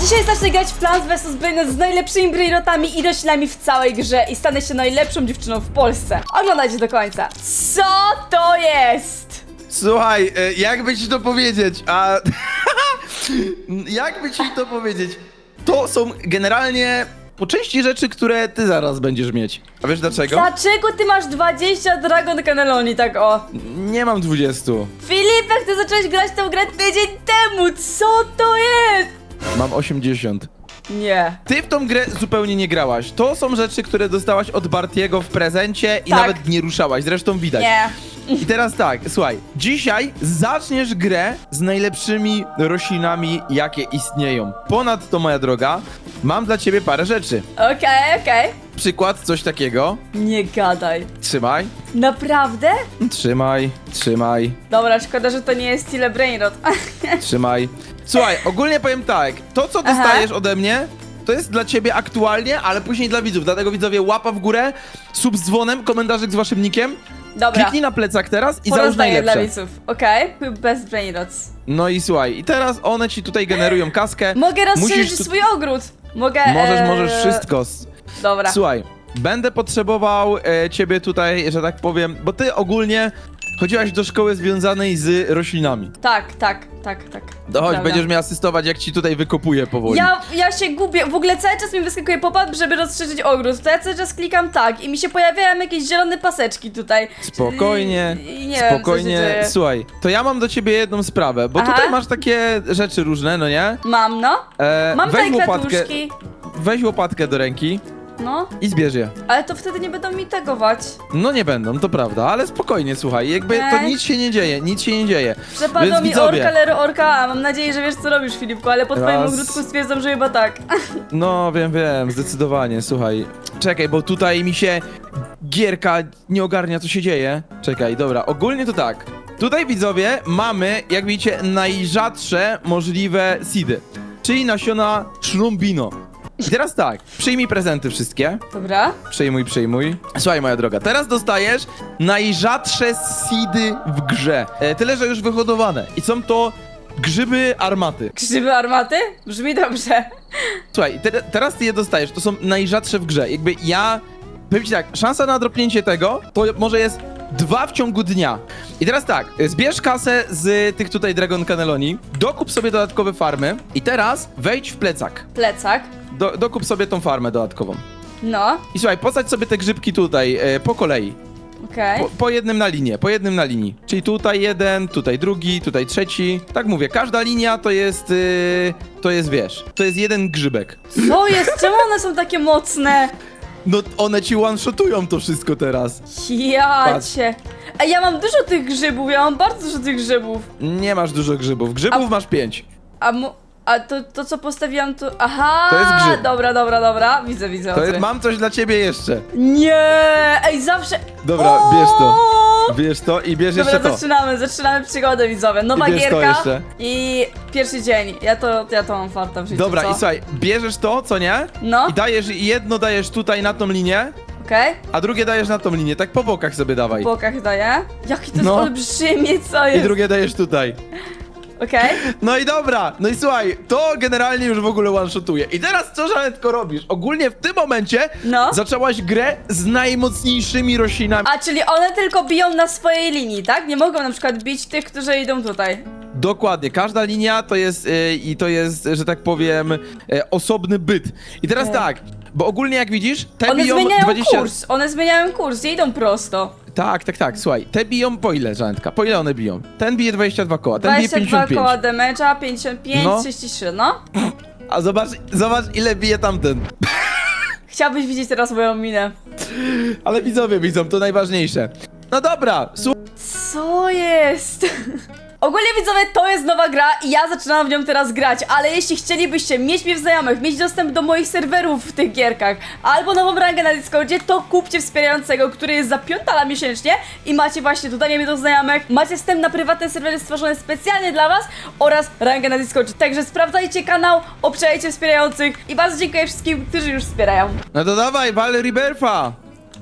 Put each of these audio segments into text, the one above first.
Dzisiaj zacznę grać w Plants vs. Brainrot z najlepszymi brainrotami i roślinami w całej grze i stanę się najlepszą dziewczyną w Polsce. Oglądajcie do końca. Co to jest? Słuchaj, e, jakby ci to powiedzieć, a... jakby ci to powiedzieć? To są generalnie po części rzeczy, które ty zaraz będziesz mieć. A wiesz dlaczego? Dlaczego ty masz 20 Dragon Cannelloni tak o? Nie mam 20. Filipek, ty zacząłeś grać tę grę tydzień temu, co to jest? Mam 80. Nie. Ty w tą grę zupełnie nie grałaś. To są rzeczy, które dostałaś od Bartiego w prezencie i Tak. nawet nie ruszałaś. Zresztą widać. Nie. I teraz tak, słuchaj, dzisiaj zaczniesz grę z najlepszymi roślinami, jakie istnieją. Ponadto, moja droga, mam dla ciebie parę rzeczy. Okej, okej. Przykład, coś takiego. Nie gadaj. Trzymaj, Naprawdę? trzymaj, trzymaj, Dobra, szkoda, że to nie jest Tile Brainrot. trzymaj. Słuchaj, ogólnie powiem tak, to co Aha. dostajesz ode mnie, to jest dla ciebie aktualnie, ale później dla widzów. Dlatego widzowie, łapa w górę, sub z dzwonem, komentarzyk z waszym nickiem. Dobra. Kliknij na plecak teraz i załóż Porozdaję dla najlepsze. widzów. Okej? Bez Brainrots. No i słuchaj, i teraz one ci tutaj generują kaskę. Mogę rozszerzyć Musisz tu- swój ogród. Mogę. Możesz, e, możesz wszystko. S- Dobra. Słuchaj, będę potrzebował e, ciebie tutaj, że tak powiem, bo ty ogólnie chodziłaś do szkoły związanej z roślinami. Tak, tak, tak, tak. To chodź, Prawda. będziesz mnie asystować, jak ci tutaj wykopuję powoli. Ja, ja się gubię. W ogóle cały czas mi wyskakuje pop-up, żeby rozszerzyć ogród. To ja cały czas klikam tak i mi się pojawiają jakieś zielone paseczki tutaj. Spokojnie, I nie wiem, co się spokojnie. dzieje. Słuchaj, to ja mam do ciebie jedną sprawę, bo Aha. tutaj masz takie rzeczy różne, no nie? Mam, no. E, Mam weź tutaj łopatkę, kwiatuszki. weź łopatkę do ręki No, i zbierz je. ale to wtedy nie będą mi tegować. No nie będą, to prawda, ale spokojnie, słuchaj, jakby to Okej. nic się nie dzieje, nic się nie dzieje. Przepadło Więc mi widzowie- orka, lero orka. A. Mam nadzieję, że wiesz co robisz, Filipku, ale po twoim Raz. ogródku stwierdzam, że chyba tak. No, wiem, wiem, zdecydowanie, słuchaj. Czekaj, bo tutaj mi się gierka nie ogarnia, co się dzieje. Czekaj, dobra, ogólnie to tak. Tutaj, widzowie, mamy, jak widzicie, najrzadsze możliwe seedy, czyli nasiona szlumbino. I teraz tak, przyjmij prezenty wszystkie. Dobra. Przyjmuj, przyjmuj. Słuchaj, moja droga, teraz dostajesz najrzadsze seedy w grze. E, tyle, że już wyhodowane. I są to grzyby armaty. Grzyby armaty? Brzmi dobrze. Słuchaj, te, teraz ty je dostajesz, to są najrzadsze w grze. Jakby ja. Powiem ci tak, szansa na dropnięcie tego to może jest dwa w ciągu dnia. I teraz tak, zbierz kasę z tych tutaj Dragon Cannelloni, dokup sobie dodatkowe farmy i teraz wejdź w plecak. Plecak. Do, dokup sobie tą farmę dodatkową. No, I słuchaj, posadź sobie te grzybki tutaj, e, po kolei. okej. Po, po jednym na linię, po jednym na linii. Czyli tutaj jeden, tutaj drugi, tutaj trzeci. Tak mówię, każda linia to jest, yy, to jest, wiesz, to jest jeden grzybek. Co jest? Czemu one są takie mocne? No one ci one-shotują to wszystko teraz. Ja Patrz. cię. Ej, ja mam dużo tych grzybów, ja mam bardzo dużo tych grzybów. Nie masz dużo grzybów. Grzybów A- masz pięć. A mu... A to, to co postawiłam tu... Aha! To jest grzyb. Dobra, dobra, dobra. Widzę, widzę. To o jest, mam coś dla ciebie jeszcze. Nie! Ej, zawsze... Dobra, O! bierz to. Bierz to i bierz Dobra, jeszcze to. zaczynamy, zaczynamy przygodę widzowie. Nowa I bierz to gierka jeszcze. i pierwszy dzień. Ja to, ja to mam farta w życiu, Dobra, co? i słuchaj, bierzesz to, co nie? No, I dajesz, jedno dajesz tutaj na tą linię, okej. a drugie dajesz na tą linię. Tak po bokach sobie dawaj. W bokach daję. Jaki to jest No. olbrzymie, co I jest? drugie dajesz tutaj. Okej. No i dobra, no i słuchaj, to generalnie już w ogóle one-shotuje. I teraz co, Żanetko, robisz? Ogólnie w tym momencie No. zaczęłaś grę z najmocniejszymi roślinami. A, czyli one tylko biją na swojej linii, tak? Nie mogą na przykład bić tych, którzy idą tutaj. Dokładnie, każda linia to jest y, i to jest, że tak powiem, y, osobny byt. I teraz tak, bo ogólnie jak widzisz, te One biją zmieniają 20... kurs, one zmieniają kurs, nie idą prosto. Tak, tak, tak, słuchaj, te biją po ile, Żanetka? Po ile one biją? Ten bije 22 koła, ten bije 22 55. koła damage'a, 55, No. 33, no. A zobacz, zobacz ile bije tamten. Chciałbyś widzieć teraz moją minę. Ale widzowie widzą, to najważniejsze. No dobra, słuchaj. Co jest? Ogólnie widzowie, to jest nowa gra i ja zaczynam w nią teraz grać, ale jeśli chcielibyście mieć mnie w znajomych, mieć dostęp do moich serwerów w tych gierkach, albo nową rangę na Discordzie, to kupcie wspierającego, który jest za piątala miesięcznie i macie właśnie dodanie mnie do znajomych, macie wstęp na prywatne serwery stworzone specjalnie dla was oraz rangę na Discordzie. Także sprawdzajcie kanał, obczajcie wspierających i bardzo dziękuję wszystkim, którzy już wspierają. No to dawaj, wal Rebirtha.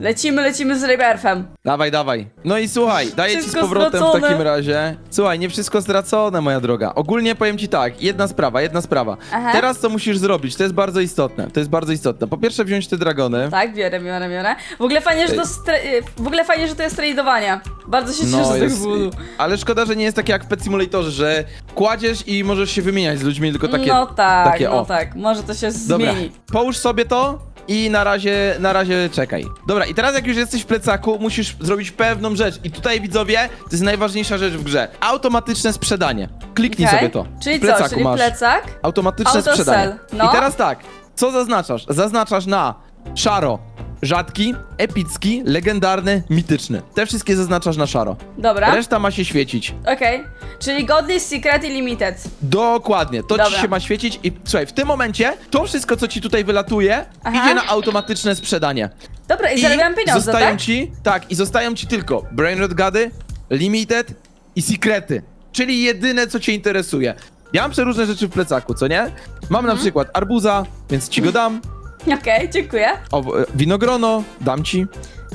Lecimy, lecimy z Rebirthem. Dawaj, dawaj. No i słuchaj, daję ci z Wszystko powrotem w stracone. takim razie. Słuchaj, nie wszystko stracone, moja droga. Ogólnie powiem ci tak, jedna sprawa, jedna sprawa. Aha. Teraz co musisz zrobić, to jest bardzo istotne. To jest bardzo istotne. Po pierwsze wziąć te dragony. Tak, biorę, biorę, biorę. W ogóle fajnie, że to, stra- w ogóle fajnie, że to jest tradowanie. Bardzo się cieszę z tego No, jest, powodu. ale szkoda, że nie jest takie jak w Pet Simulatorze, że kładziesz i możesz się wymieniać z ludźmi, tylko takie... no tak, takie, no o. tak. Może to się Dobra, zmieni. połóż sobie to i na razie, na razie czekaj. Dobra, i teraz jak już jesteś w plecaku, musisz zrobić pewną rzecz. I tutaj, widzowie, to jest najważniejsza rzecz w grze. Automatyczne sprzedanie. Kliknij Okej. sobie to. Czyli w plecaku co, czyli masz plecak? automatyczne Autosell, sprzedanie. no. I teraz tak, co zaznaczasz? Zaznaczasz na szaro, rzadki, epicki, legendarny, mityczny. Te wszystkie zaznaczasz na szaro. Dobra, Reszta ma się świecić. okej. Czyli Godly, Secret i Limited. Dokładnie, to ci Dobra. się ma świecić i słuchaj, w tym momencie to wszystko, co ci tutaj wylatuje, Aha. idzie na automatyczne sprzedanie. Dobra, i, zarabiam pieniądze, zostają tak? ci, tak, i zostają ci tylko Brainrot Gady, Limited i Secrety, czyli jedyne, co cię interesuje. Ja mam przeróżne rzeczy w plecaku, co nie? Mam Mhm. na przykład arbuza, więc ci go dam, Okej, dziękuję. o, e, winogrono, dam ci.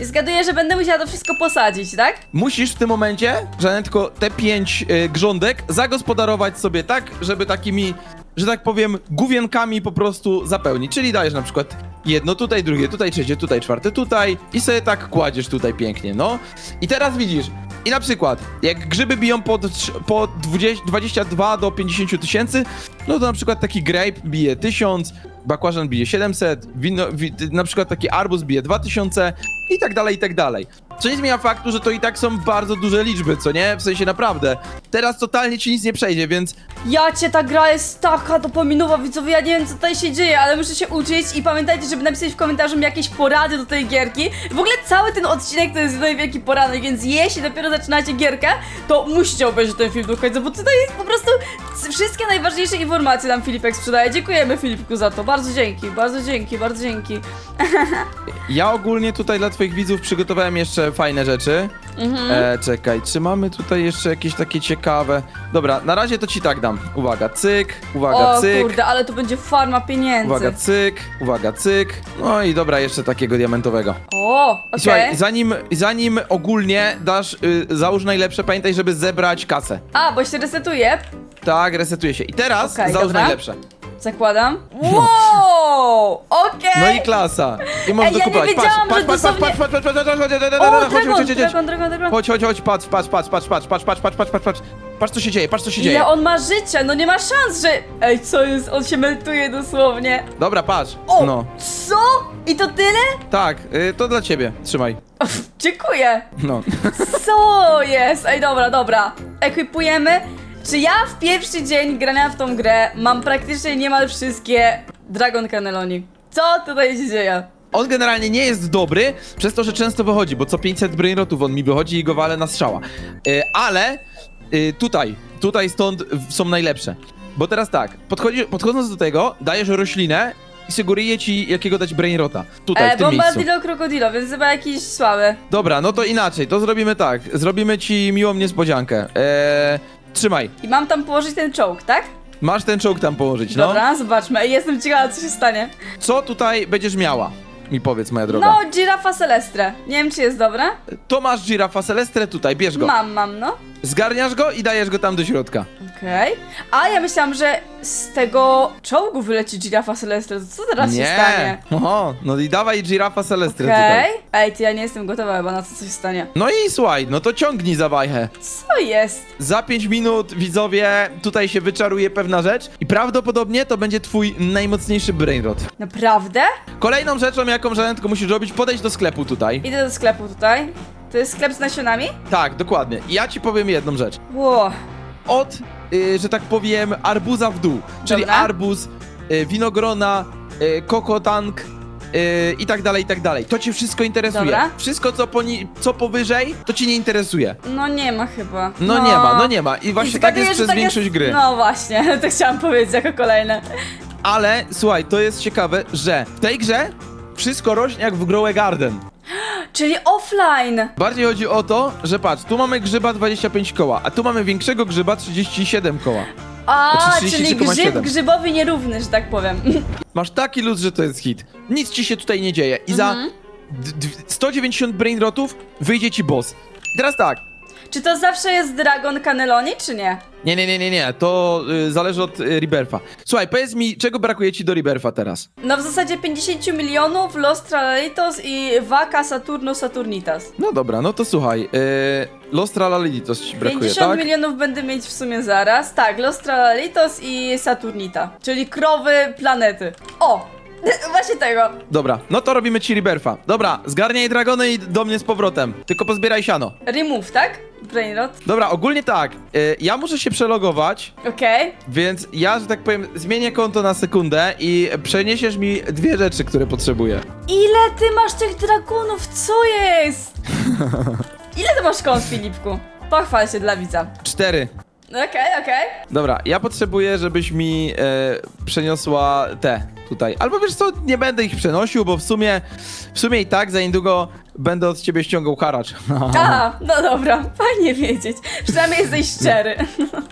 Zgaduję, że będę musiała to wszystko posadzić, tak? Musisz w tym momencie, że tylko te pięć y, grządek zagospodarować sobie tak, żeby takimi, że tak powiem, główienkami po prostu zapełnić. Czyli dajesz na przykład jedno tutaj, drugie tutaj, trzecie tutaj, czwarte tutaj i sobie tak kładziesz tutaj pięknie, no. I teraz widzisz, i na przykład, jak grzyby biją po, trz- po 20, 22 do 50 tysięcy, no to na przykład taki grape bije 1000, bakłażan bije 700, wino, wi, na przykład taki arbuz bije 2000 i tak dalej, i tak dalej. Co nie zmienia faktu, że to i tak są bardzo duże liczby, co nie? W sensie naprawdę. Teraz totalnie ci nic nie przejdzie, więc Ja cię, ta gra jest taka dopaminowa, widzowie, ja nie wiem co tutaj się dzieje, ale muszę się uczyć i pamiętajcie, żeby napisać w komentarzu mi jakieś porady do tej gierki. W ogóle cały ten odcinek to jest jeden wielki poranek, więc jeśli dopiero zaczynacie gierkę, to musicie obejrzeć ten film do końca, bo tutaj jest po prostu wszystkie najważniejsze informacje nam Filipek sprzedaje. Dziękujemy Filipku za to, dzięki, bardzo dzięki, bardzo dzięki. ja ogólnie tutaj dla twoich widzów przygotowałem jeszcze fajne rzeczy. Mhm. E, czekaj, czy mamy tutaj jeszcze jakieś takie ciekawe? Dobra, na razie to ci tak dam. Uwaga, cyk, uwaga, O cyk. kurde, ale to będzie farma pieniędzy. Uwaga, cyk, uwaga, cyk. No i dobra, jeszcze takiego diamentowego. O, I okej. Słuchaj, zanim, zanim ogólnie dasz, y, załóż najlepsze, pamiętaj, żeby zebrać kasę. A, bo się resetuje. Tak, resetuje się. I teraz Okej, załóż dobra. najlepsze. Zakładam. Wow! Okej! No i klasa. I możesz Ej, ja nie dokupować. wiedziałam, patrz, że patrz, patrz, dosłownie- patrz, patrz, patrz, patrz, patrz, patrz, patrz, O, patrz, chodź, dragon, chodź, chodź, dragon, dragon, dragon. chodź, chodź, chodź, patrz, patrz, patrz, patrz, patrz, patrz, patrz, patrz, patrz, patrz, patrz, patrz, patrz, co się dzieje, patrz, co się dzieje. Ile on ma życia? No nie ma szans, że... Ej, co jest? On się meltuje dosłownie. Dobra, patrz. O! No, Co? I to tyle? tak, y, to dla ciebie. Trzymaj. Dziękuję. No. Co jest? Ej, dobra, dobra. Ekwipujemy. Czy ja w pierwszy dzień grania w tą grę mam praktycznie niemal wszystkie Dragon Cannelloni? Co tutaj się dzieje? On generalnie nie jest dobry, przez to, że często wychodzi, bo co 500 brainrotów on mi wychodzi i go walę na strzała. Y, ale y, tutaj, tutaj stąd są najlepsze. Bo teraz tak, podchodzi, podchodząc do tego, dajesz roślinę i sugeruje ci jakiego dać brainrota. Tutaj, E, w tym miejscu. Bombardilo Krokodilo, więc chyba jakiś słaby. Dobra, no to inaczej, to zrobimy tak. Zrobimy ci miłą niespodziankę. Eee, trzymaj. I mam tam położyć ten czołg, tak? Masz ten czołg tam położyć, no. Dobra, zobaczmy. Ej, Jestem ciekawa, co się stanie. Co tutaj będziesz miała? Mi powiedz, moja droga. No, Girafa Celestre. Nie wiem, czy jest dobra. To masz girafa Celestre tutaj, bierz go. Mam, mam, no. Zgarniasz go i dajesz go tam do środka. Okej. A ja myślałam, że z tego czołgu wyleci Girafa Celestre. To co teraz się stanie? Oho, no i dawaj girafa Celestre Okej. tutaj. Ej, ty ja nie jestem gotowa chyba na co coś stanie. No i słuchaj, no to ciągnij za wajchę. Co jest? Za 5 minut, widzowie, tutaj się wyczaruje pewna rzecz i prawdopodobnie to będzie twój najmocniejszy brainrot. Naprawdę? Kolejną rzeczą, jaką żanetko musisz robić, podejść do sklepu tutaj. Idę do sklepu tutaj. To jest sklep z nasionami? Tak, dokładnie. I ja ci powiem jedną rzecz. Ło. Od, y, że tak powiem, arbuza w dół. Czyli Dobra. arbuz, y, winogrona, y, kokotank y, i tak dalej, i tak dalej. To cię wszystko interesuje. Dobra. Wszystko, co, poni- co powyżej, to cię nie interesuje. No nie ma chyba. No, nie ma, no nie ma. I właśnie tak zgaduję, jest że przez większość gry. No właśnie, to chciałam powiedzieć jako kolejne. Ale słuchaj, to jest ciekawe, że w tej grze wszystko rośnie jak w Growe Garden. Czyli offline. Bardziej chodzi o to, że patrz, tu mamy grzyba 25 koła, a tu mamy większego grzyba 37 koła. A, Znaczy czyli 33,7. grzyb grzybowi nierówny, że tak powiem. Masz taki luz, że to jest hit. Nic ci się tutaj nie dzieje. I Mhm. za d- d- 190 brainrotów, wyjdzie ci boss. Teraz tak. Czy to zawsze jest Dragon Cannelloni, czy nie? Nie, nie, nie, nie, nie, to y, zależy od y, Rebirtha. Słuchaj, powiedz mi, czego brakuje ci do Rebirtha teraz? No w zasadzie 50 milionów, Los Tralalitos i Vaca Saturno Saturnitas. No dobra, no to słuchaj, y, Los Tralalilitos ci brakuje, 50 tak? milionów będę mieć w sumie zaraz. Tak, Los Tralalitos i Saturnita, czyli krowy planety. O! Właśnie tego. Dobra, no to robimy ci Rebirtha. Dobra, zgarniaj dragony i do mnie z powrotem. Tylko pozbieraj siano. Remove, tak? Brainrot. Dobra, ogólnie tak, y, ja muszę się przelogować, Okej. więc ja, że tak powiem, zmienię konto na sekundę i przeniesiesz mi dwie rzeczy, które potrzebuję. Ile ty masz tych dragonów? Co jest? Ile ty masz kont, Filipku? Pochwal się dla widza. Cztery. Okej, okej. Dobra, ja potrzebuję, żebyś mi e, przeniosła te tutaj. Albo wiesz co, nie będę ich przenosił, bo w sumie, w sumie i tak za niedługo będę od ciebie ściągał haracz. Aha, no dobra, fajnie wiedzieć. Przynajmniej jesteś szczery.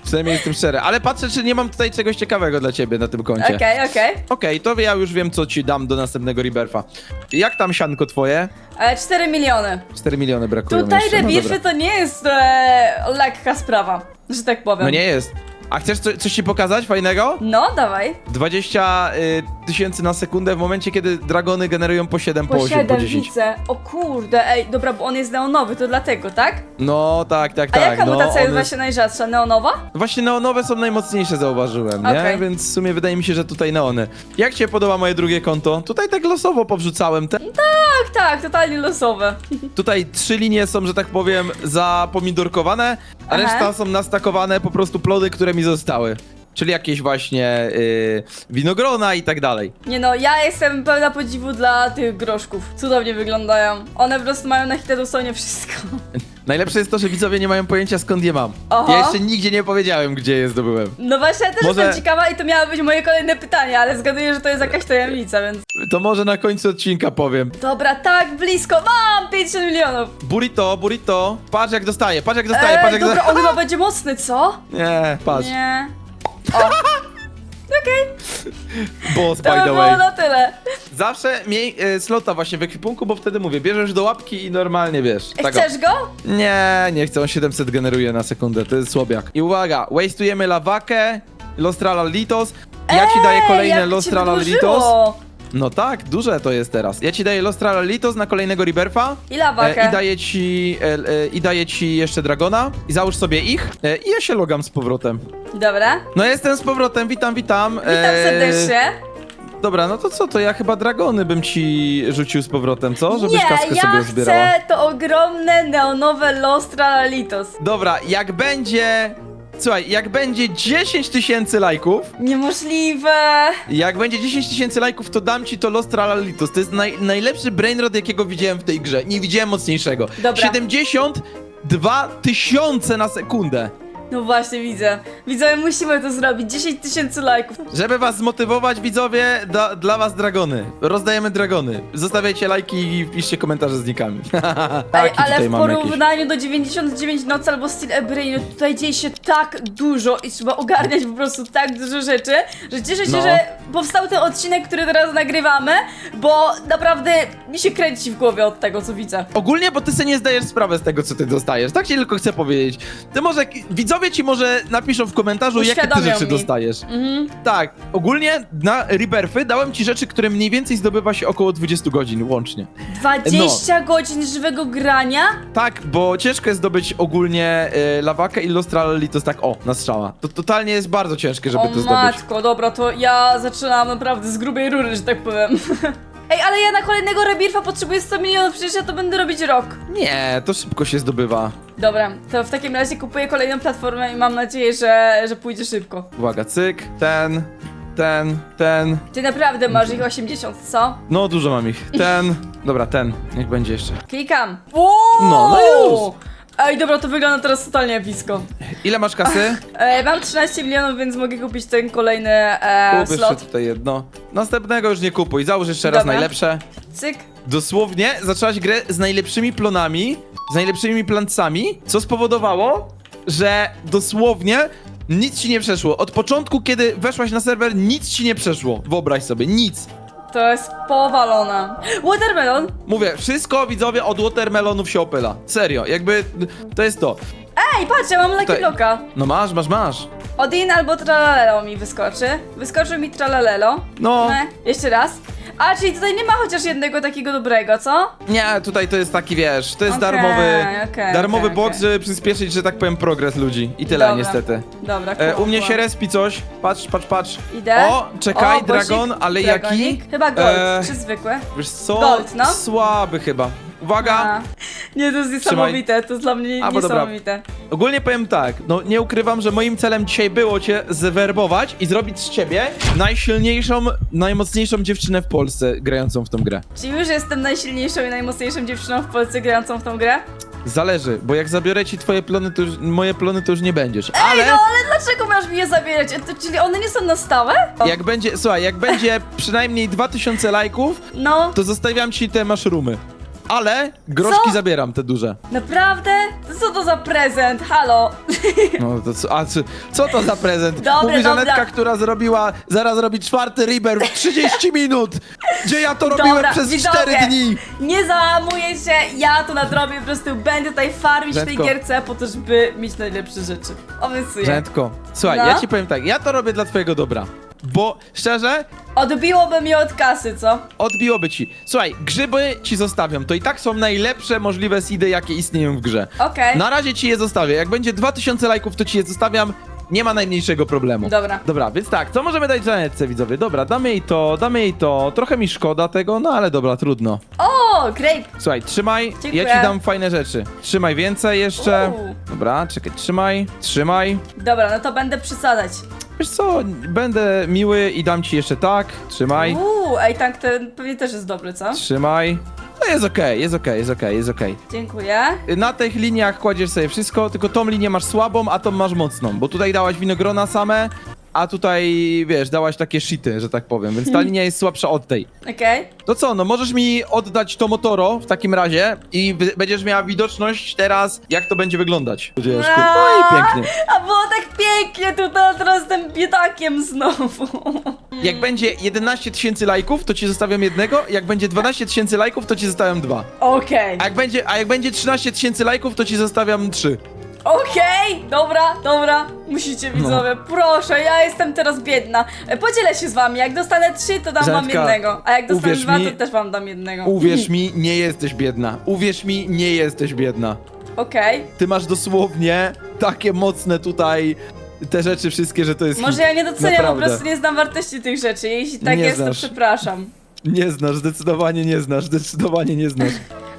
Przynajmniej jestem szczery. Ale patrzę, czy nie mam tutaj czegoś ciekawego dla ciebie na tym koncie. Okej, okej. Okej, to ja już wiem, co ci dam do następnego Rebirtha. Jak tam sianko twoje? Ale 4 miliony. 4 miliony brakują Tutaj jeszcze. No rebirfy dobra. to nie jest e, lekka sprawa, że tak powiem. No nie jest. A chcesz co, coś ci pokazać fajnego? No, dawaj. 20 y, tysięcy na sekundę w momencie, kiedy dragony generują po 7, po, Po 8, po 7 10. widzę. O kurde, ej, dobra, bo on jest neonowy, to dlatego, tak? No tak, tak, A tak. jaka no, mutacja jest one- właśnie najrzadsza? Neonowa? Właśnie neonowe są najmocniejsze, zauważyłem, nie? Więc w sumie wydaje mi się, że tutaj neony. Jak ci się podoba moje drugie konto? Tutaj tak losowo powrzucałem. Te... Tak, tak, totalnie losowe. Tutaj trzy linie są, że tak powiem, zapomidorkowane, a Aha. reszta są nastakowane po prostu plody, które mi zostały. Czyli jakieś właśnie y, winogrona i tak dalej. Nie no, ja jestem pełna podziwu dla tych groszków. Cudownie wyglądają. One po prostu mają na hita dosłownie wszystko. Najlepsze jest to, że widzowie nie mają pojęcia skąd je mam. Aha. Ja jeszcze nigdzie nie powiedziałem, gdzie je zdobyłem. No właśnie, ja też Może- jestem ciekawa i to miało być moje kolejne pytanie, ale zgaduję, że to jest jakaś tajemnica, więc... To może na końcu odcinka powiem. Dobra, tak blisko, mam 50 milionów! Burrito, burrito. Patrz jak dostaję, patrz jak dostaję, patrz Ej, jak dobra, dostaję. on chyba będzie mocny, co? Nie, patrz. Nie. O, okej, Boss, to by by the było way. na tyle. Zawsze miej e, slota właśnie w ekwipunku, bo wtedy mówię, bierzesz do łapki i normalnie wiesz. Tak o. Chcesz go? Nie, nie chcę, on 700 generuje na sekundę, to jest słabiak. I uwaga, wastujemy lawakę, Lostrala Litos. Ja ci daję Ej, kolejne jak Lostrala Litos. wydłużyło. No tak, duże to jest teraz. Ja ci daję Lostrala Litos na kolejnego Rebirtha. I lawakę. E, I daję ci e, e, i daję ci jeszcze Dragona i załóż sobie ich e, i ja się logam z powrotem. Dobra, No jestem z powrotem, witam, witam. witam E, serdecznie. Dobra, no to co, to ja chyba dragony bym ci rzucił z powrotem, co? Żebyś Nie, kaskę ja sobie zbierała. chcę to ogromne neonowe Los Tralalitos. Dobra, jak będzie... Słuchaj, jak będzie 10 tysięcy lajków, Niemożliwe. jak będzie 10 tysięcy lajków, to dam ci to Los Tralalitos. To jest naj, najlepszy brainrot, jakiego widziałem w tej grze. Nie widziałem mocniejszego. Dobra. 72 tysiące na sekundę. No właśnie, widzę. Widzowie, musimy to zrobić. 10 tysięcy lajków. Żeby was zmotywować, widzowie, da, dla was dragony. Rozdajemy dragony. Zostawiajcie lajki i piszcie komentarze z nikami. Ej, Taki ale tutaj w mam jakiś. porównaniu do 99 nocy albo Steel Brain, tutaj dzieje się tak dużo i trzeba ogarniać po prostu tak dużo rzeczy, że cieszę się, No. że powstał ten odcinek, który teraz nagrywamy, bo naprawdę mi się kręci w głowie od tego, co widzę. Ogólnie, bo ty sobie nie zdajesz sprawy z tego, co ty dostajesz. Tak ci tylko chcę powiedzieć. Ty może, widzowie ci może napiszą w komentarzu, jakie ty Uświadomią rzeczy mi. dostajesz. Mhm. Tak, ogólnie na Rebirthy dałem ci rzeczy, które mniej więcej zdobywa się około 20 godzin łącznie. 20 No. godzin żywego grania? Tak, bo ciężko jest zdobyć ogólnie y, lawakę i Lostralitos tak o, na strzała. To totalnie jest bardzo ciężkie, żeby o to zdobyć. matko, dobra, to ja zaczynam naprawdę z grubej rury, że tak powiem. Ej, ale ja na kolejnego rebirfa potrzebuję 100 milionów, przecież ja to będę robić rok. Nie, to szybko się zdobywa. Dobra, to w takim razie kupuję kolejną platformę i mam nadzieję, że, że pójdzie szybko. Uwaga, cyk, ten, ten, ten. Ty naprawdę masz ich 80, co? No, dużo mam ich. Ten, dobra, ten, niech będzie jeszcze. Klikam. Wow! No, no już. Ej, dobra, to wygląda teraz totalnie epicko. Ile masz kasy? E, mam 13 milionów, więc mogę kupić ten kolejny e, Kup jeszcze slot. tutaj jedno. Następnego już nie kupuj, załóż jeszcze raz Dobra. najlepsze. Cyk. Dosłownie zaczęłaś grę z najlepszymi plonami, z najlepszymi plancami, co spowodowało, że dosłownie nic ci nie przeszło. Od początku, kiedy weszłaś na serwer, nic ci nie przeszło. Wyobraź sobie, nic. To jest powalone. Watermelon? Mówię, wszystko widzowie od watermelonów się opyla. Serio, jakby to jest to. Ej, patrz, ja mam Lucky Tutaj- Blocka. No masz, masz, masz. Odin albo tralalelo mi wyskoczy. Wyskoczył mi tralalelo. No. Ne, jeszcze raz. A, czyli tutaj nie ma chociaż jednego takiego dobrego, co? Nie, tutaj to jest taki, wiesz, to jest Okej, darmowy, okej, darmowy okej, box, okej. żeby przyspieszyć, że tak powiem, progres ludzi. I tyle, Dobra. niestety. Dobra, E, u mnie się respi coś. Patrz, patrz, patrz. Idę. O, czekaj, O, dragon, ale jaki? dragonik. Chyba gold, E, czy zwykły? Wiesz co? Gold, no. Słaby chyba. Uwaga! A. Nie, to jest niesamowite, to jest dla mnie A, bo dobra. niesamowite. Ogólnie powiem tak, no nie ukrywam, że moim celem dzisiaj było cię zwerbować i zrobić z ciebie najsilniejszą, najmocniejszą dziewczynę w Polsce grającą w tą grę. Czy już jestem najsilniejszą i najmocniejszą dziewczyną w Polsce grającą w tą grę? Zależy, bo jak zabiorę ci twoje plony, to już, moje plony, to już nie będziesz. Ej, Ale no ale dlaczego masz mi je zabierać? E, To, czyli one nie są na stałe? jak będzie, słuchaj, jak będzie przynajmniej 2000 lajków, No, to zostawiam ci te maszrumy. Ale groszki Co? zabieram, te duże. naprawdę? Co to za prezent? Halo? No to co, a co, co to za prezent? Dobra, Mówi dobra. Żanetka, która zrobiła, zaraz robi czwarty Riber w 30 minut! Gdzie ja to robiłem Dobra, przez widzowie, 4 dni! Nie załamuję się, ja to nadrobię, po prostu będę tutaj farmić w tej Rzadko. gierce po to, żeby mieć najlepsze rzeczy. Obiecuję. Żanetko, słuchaj, No? ja ci powiem tak, ja to robię dla twojego dobra. Bo szczerze, Odbiłoby mnie od kasy, co? odbiłoby ci. Słuchaj, grzyby ci zostawiam. To i tak są najlepsze możliwe seedy, jakie istnieją w grze. Okej. Na razie ci je zostawię. Jak będzie 2000 lajków, to ci je zostawiam. Nie ma najmniejszego problemu. Dobra. Dobra, więc tak, co możemy dać Żanetce, widzowie? Dobra, damy jej to, damy jej to. Trochę mi szkoda tego, no ale dobra, trudno. O, grape. Słuchaj, trzymaj, Dziękuję. ja ci dam fajne rzeczy. Trzymaj więcej jeszcze. Uuu. Dobra, czekaj, trzymaj, trzymaj. Dobra, no to będę przesadzać. Wiesz co, będę miły i dam ci jeszcze tak. Trzymaj, Uuu, ej, tank ten pewnie też jest dobry, co? trzymaj. No jest okej, jest okej, jest okej, jest okej. Dziękuję. Na tych liniach kładziesz sobie wszystko, tylko tą linię masz słabą, a tą masz mocną, bo tutaj dałaś winogrona same, a tutaj, wiesz, dałaś takie shity, że tak powiem, więc ta linia jest słabsza od tej. Okej. To co, no możesz mi oddać to Motoro w takim razie i wy- będziesz miała widoczność teraz, jak to będzie wyglądać. Będziesz, kur- No i pięknie. A było tak pięknie tutaj, a teraz jestem biedakiem znowu. Jak będzie 11 tysięcy lajków, to ci zostawiam jednego, jak będzie 12 tysięcy lajków, to ci zostawiam dwa. Okej. A jak będzie, a jak będzie 13 tysięcy lajków, to ci zostawiam trzy. Okej, dobra, dobra. Musicie No. widzowie, proszę, ja jestem teraz biedna. E, Podzielę się z wami, jak dostanę trzy, to dam wam Żantka, jednego. A jak dostanę uwierz dwa, mi- to też wam dam jednego. Uwierz mi, nie jesteś biedna. Uwierz mi, nie jesteś biedna. Okej. Ty masz dosłownie takie mocne tutaj te rzeczy wszystkie, że to jest Może hit. ja nie doceniam, po Naprawdę. prostu nie znam wartości tych rzeczy. Jeśli tak Nie jest, znasz. to przepraszam. Nie znasz, zdecydowanie nie znasz, zdecydowanie nie znasz.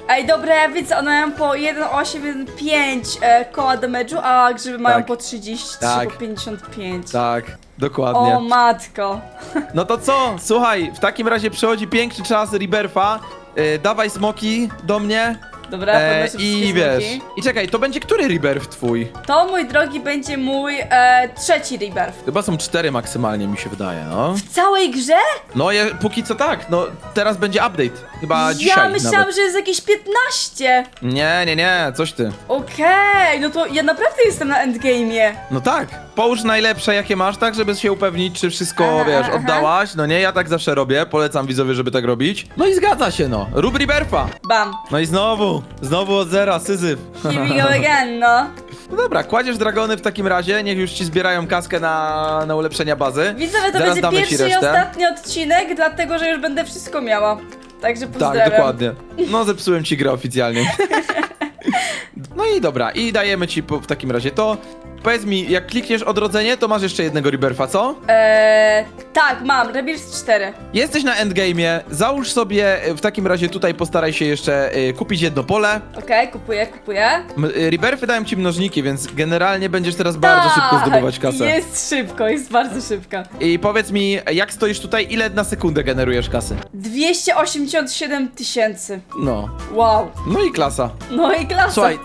Ej, dobra, ja widzę, one mają po 1,8, 1,5 e, koła damage'u, a grzyby mają Tak. po 33, Tak. po 55. Tak, O dokładnie. matko. No to co? Słuchaj, w takim razie przychodzi piękny czas Rebirtha. Yy, dawaj smoki do mnie. Dobra, E, podnoszę I wszystkie wiesz. I czekaj, to będzie który Rebirth twój? To, mój drogi, będzie mój e, trzeci rebirth. Chyba są cztery maksymalnie, mi się wydaje, no. W całej grze? No, je, póki co tak, no teraz będzie update. Chyba ja dzisiaj myślałam, nawet. że jest jakieś 15. Nie, nie, nie, coś ty. Okej, no to ja naprawdę jestem na endgame'ie. No tak, połóż najlepsze jakie masz, tak, żeby się upewnić, czy wszystko, Aha, wiesz, aha. oddałaś. No nie, ja tak zawsze robię, polecam widzowie, żeby tak robić. No i zgadza się, no. Rób Rebirtha. Bam. No i znowu, znowu od zera, syzyf. Here we go again, no. No dobra, kładziesz dragony w takim razie, niech już ci zbierają kaskę na, na ulepszenia bazy. Widzowie, to Zaraz będzie ci pierwszy i resztę. ostatni odcinek, dlatego że już będę wszystko miała. Także pozdrawiam. Tak, dokładnie. No zepsułem ci grę oficjalnie. No i dobra, i dajemy ci po, w takim razie to. Powiedz mi, jak klikniesz odrodzenie, to masz jeszcze jednego Rebirtha, co? Eee, tak, mam, Rebirth 4. Jesteś na endgame'ie, załóż sobie, e, w takim razie tutaj postaraj się jeszcze e, kupić jedno pole. Okej, kupuję, kupuję. M- e, dają ci mnożniki, więc generalnie będziesz teraz bardzo Tak, szybko zdobywać kasę. Jest szybko, jest bardzo szybko. I powiedz mi, jak stoisz tutaj, ile na sekundę generujesz kasy? 287 tysięcy. No, Wow. no i klasa. No i klasa. Słuchaj,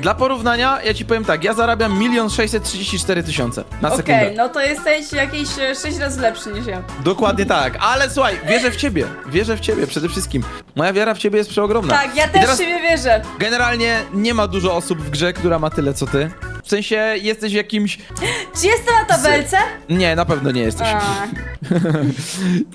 dla porównania, ja ci powiem tak, ja zarabiam 1 634 tysiące na Okej, sekundę. no to jesteś jakieś 6 razy lepszy niż ja. Dokładnie tak, ale słuchaj, wierzę w ciebie, wierzę w ciebie przede wszystkim. Moja wiara w ciebie jest przeogromna. Tak, ja I też teraz w siebie wierzę. Generalnie nie ma dużo osób w grze, która ma tyle co ty. W sensie jesteś w jakimś... Czy jestem na tabelce? Nie, na pewno nie jesteś. A,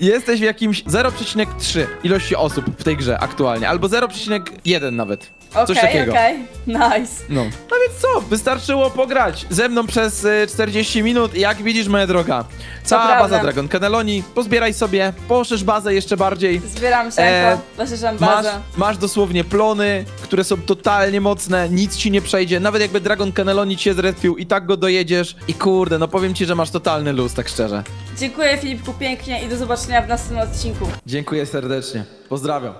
Jesteś w jakimś 0,3 ilości osób w tej grze aktualnie, albo 0,1 nawet. Coś Okej, takiego. okej. Nice. No. no więc co, wystarczyło pograć ze mną przez y, 40 minut i jak widzisz, moja droga, cała prawda. baza Dragon Cannelloni, pozbieraj sobie, poszerz bazę jeszcze bardziej. Zbieram się, E, jako poszerzam Masz, bazę. masz dosłownie plony, które są totalnie mocne, nic ci nie przejdzie, nawet jakby Dragon Cannelloni cię zrespił i tak go dojedziesz i kurde, no powiem ci, że masz totalny luz, tak szczerze. Dziękuję Filipku pięknie i do zobaczenia w następnym odcinku. Dziękuję serdecznie, pozdrawiam.